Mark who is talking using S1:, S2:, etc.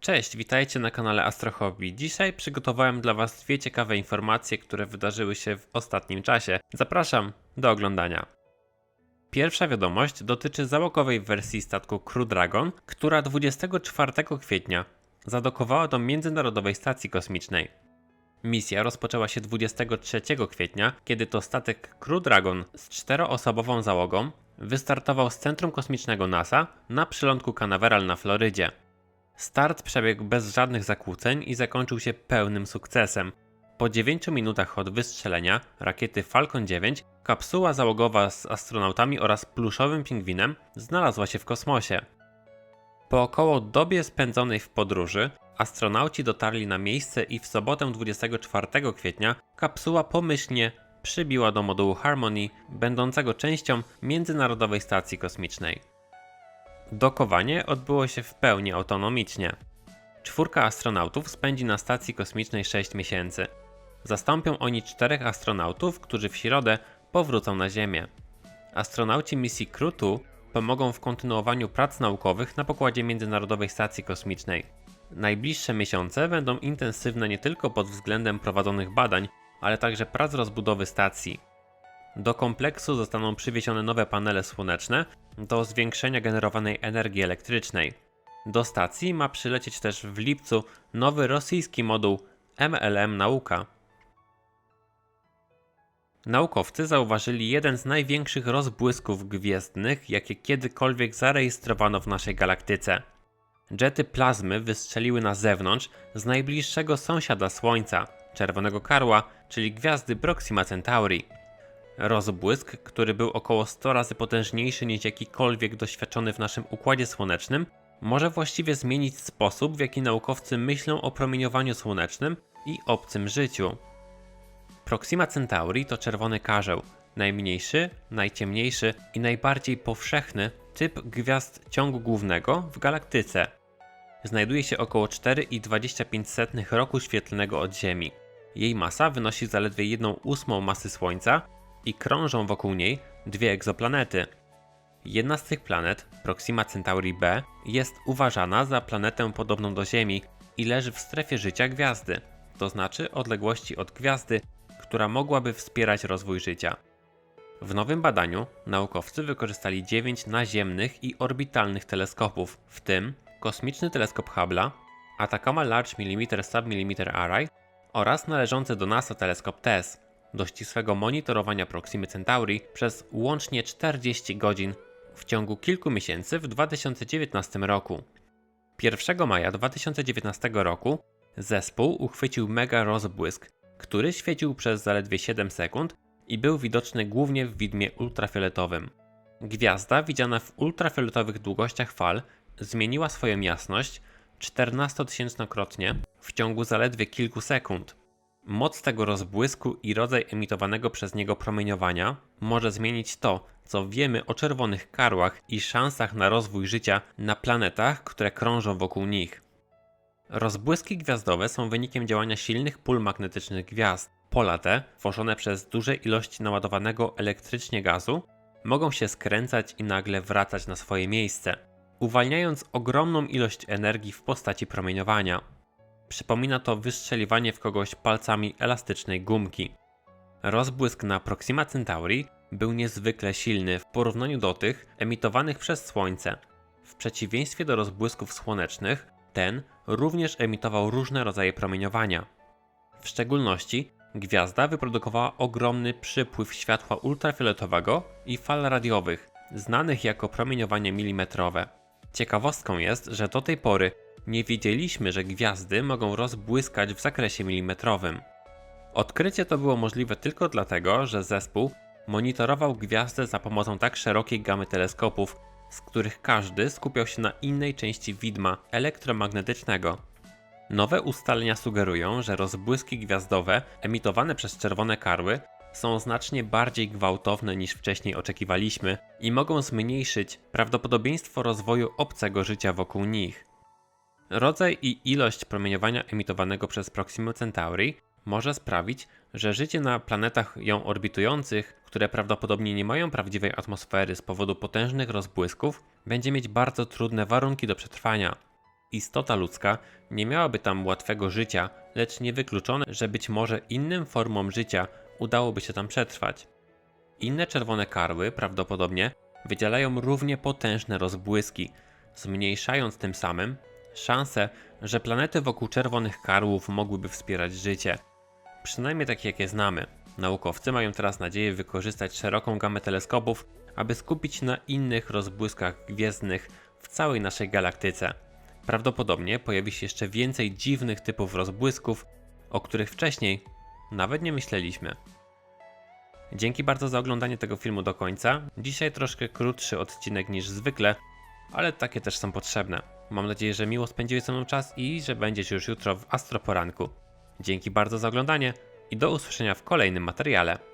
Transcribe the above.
S1: Cześć, witajcie na kanale Astro Hobby. Dzisiaj przygotowałem dla Was dwie ciekawe informacje, które wydarzyły się w ostatnim czasie. Zapraszam do oglądania. Pierwsza wiadomość dotyczy załogowej wersji statku Crew Dragon, która 24 kwietnia zadokowała do Międzynarodowej Stacji Kosmicznej. Misja rozpoczęła się 23 kwietnia, kiedy to statek Crew Dragon z czteroosobową załogą wystartował z Centrum Kosmicznego NASA na przylądku Canaveral na Florydzie. Start przebiegł bez żadnych zakłóceń i zakończył się pełnym sukcesem. Po 9 minutach od wystrzelenia rakiety Falcon 9 kapsuła załogowa z astronautami oraz pluszowym pingwinem znalazła się w kosmosie. Po około dobie spędzonej w podróży, astronauci dotarli na miejsce i w sobotę 24 kwietnia kapsuła pomyślnie przybiła do modułu Harmony, będącego częścią Międzynarodowej Stacji Kosmicznej. Dokowanie odbyło się w pełni autonomicznie. Czwórka astronautów spędzi na stacji kosmicznej 6 miesięcy. Zastąpią oni czterech astronautów, którzy w środę powrócą na Ziemię. Astronauci misji Crew 2 pomogą w kontynuowaniu prac naukowych na pokładzie Międzynarodowej Stacji Kosmicznej. Najbliższe miesiące będą intensywne nie tylko pod względem prowadzonych badań, ale także prac rozbudowy stacji. Do kompleksu zostaną przywiezione nowe panele słoneczne do zwiększenia generowanej energii elektrycznej. Do stacji ma przylecieć też w lipcu nowy rosyjski moduł MLM Nauka. Naukowcy zauważyli jeden z największych rozbłysków gwiezdnych, jakie kiedykolwiek zarejestrowano w naszej galaktyce. Jety plazmy wystrzeliły na zewnątrz z najbliższego sąsiada Słońca, czerwonego karła, czyli gwiazdy Proxima Centauri. Rozbłysk, który był około 100 razy potężniejszy niż jakikolwiek doświadczony w naszym układzie słonecznym, może właściwie zmienić sposób, w jaki naukowcy myślą o promieniowaniu słonecznym i obcym życiu. Proxima Centauri to czerwony karzeł, najmniejszy, najciemniejszy i najbardziej powszechny typ gwiazd ciągu głównego w galaktyce. Znajduje się około 4,25 roku świetlnego od Ziemi. Jej masa wynosi zaledwie 1 ósmą masy Słońca i krążą wokół niej dwie egzoplanety. Jedna z tych planet, Proxima Centauri b, jest uważana za planetę podobną do Ziemi i leży w strefie życia gwiazdy, to znaczy odległości od gwiazdy, która mogłaby wspierać rozwój życia. W nowym badaniu naukowcy wykorzystali 9 naziemnych i orbitalnych teleskopów, w tym kosmiczny teleskop Hubble'a, Atacama Large mm Submillimeter Array oraz należący do NASA teleskop TESS do ścisłego monitorowania Proximy Centauri przez łącznie 40 godzin w ciągu kilku miesięcy w 2019 roku. 1 maja 2019 roku zespół uchwycił mega rozbłysk, który świecił przez zaledwie 7 sekund i był widoczny głównie w widmie ultrafioletowym. Gwiazda widziana w ultrafioletowych długościach fal zmieniła swoją jasność 14-tysięcznokrotnie w ciągu zaledwie kilku sekund. Moc tego rozbłysku i rodzaj emitowanego przez niego promieniowania może zmienić to, co wiemy o czerwonych karłach i szansach na rozwój życia na planetach, które krążą wokół nich. Rozbłyski gwiazdowe są wynikiem działania silnych pól magnetycznych gwiazd. Pola te, tworzone przez duże ilości naładowanego elektrycznie gazu, mogą się skręcać i nagle wracać na swoje miejsce, uwalniając ogromną ilość energii w postaci promieniowania. Przypomina to wystrzeliwanie w kogoś palcami elastycznej gumki. Rozbłysk na Proxima Centauri był niezwykle silny w porównaniu do tych emitowanych przez Słońce. W przeciwieństwie do rozbłysków słonecznych, ten również emitował różne rodzaje promieniowania. W szczególności gwiazda wyprodukowała ogromny przypływ światła ultrafioletowego i fal radiowych, znanych jako promieniowanie milimetrowe. Ciekawostką jest, że do tej pory nie wiedzieliśmy, że gwiazdy mogą rozbłyskać w zakresie milimetrowym. Odkrycie to było możliwe tylko dlatego, że zespół monitorował gwiazdę za pomocą tak szerokiej gamy teleskopów, z których każdy skupiał się na innej części widma elektromagnetycznego. Nowe ustalenia sugerują, że rozbłyski gwiazdowe emitowane przez czerwone karły są znacznie bardziej gwałtowne niż wcześniej oczekiwaliśmy i mogą zmniejszyć prawdopodobieństwo rozwoju obcego życia wokół nich. Rodzaj i ilość promieniowania emitowanego przez Proxima Centauri może sprawić, że życie na planetach ją orbitujących, które prawdopodobnie nie mają prawdziwej atmosfery z powodu potężnych rozbłysków, będzie mieć bardzo trudne warunki do przetrwania. Istota ludzka nie miałaby tam łatwego życia, lecz niewykluczone, że być może innym formom życia udałoby się tam przetrwać. Inne czerwone karły prawdopodobnie wydzielają równie potężne rozbłyski, zmniejszając tym samym szanse, że planety wokół czerwonych karłów mogłyby wspierać życie. Przynajmniej takie jakie znamy. Naukowcy mają teraz nadzieję wykorzystać szeroką gamę teleskopów, aby skupić na innych rozbłyskach gwiezdnych w całej naszej galaktyce. Prawdopodobnie pojawi się jeszcze więcej dziwnych typów rozbłysków, o których wcześniej nawet nie myśleliśmy. Dzięki bardzo za oglądanie tego filmu do końca. Dzisiaj troszkę krótszy odcinek niż zwykle, ale takie też są potrzebne. Mam nadzieję, że miło spędziłeś ze mną czas i że będziesz już jutro w Astroporanku. Dzięki bardzo za oglądanie i do usłyszenia w kolejnym materiale.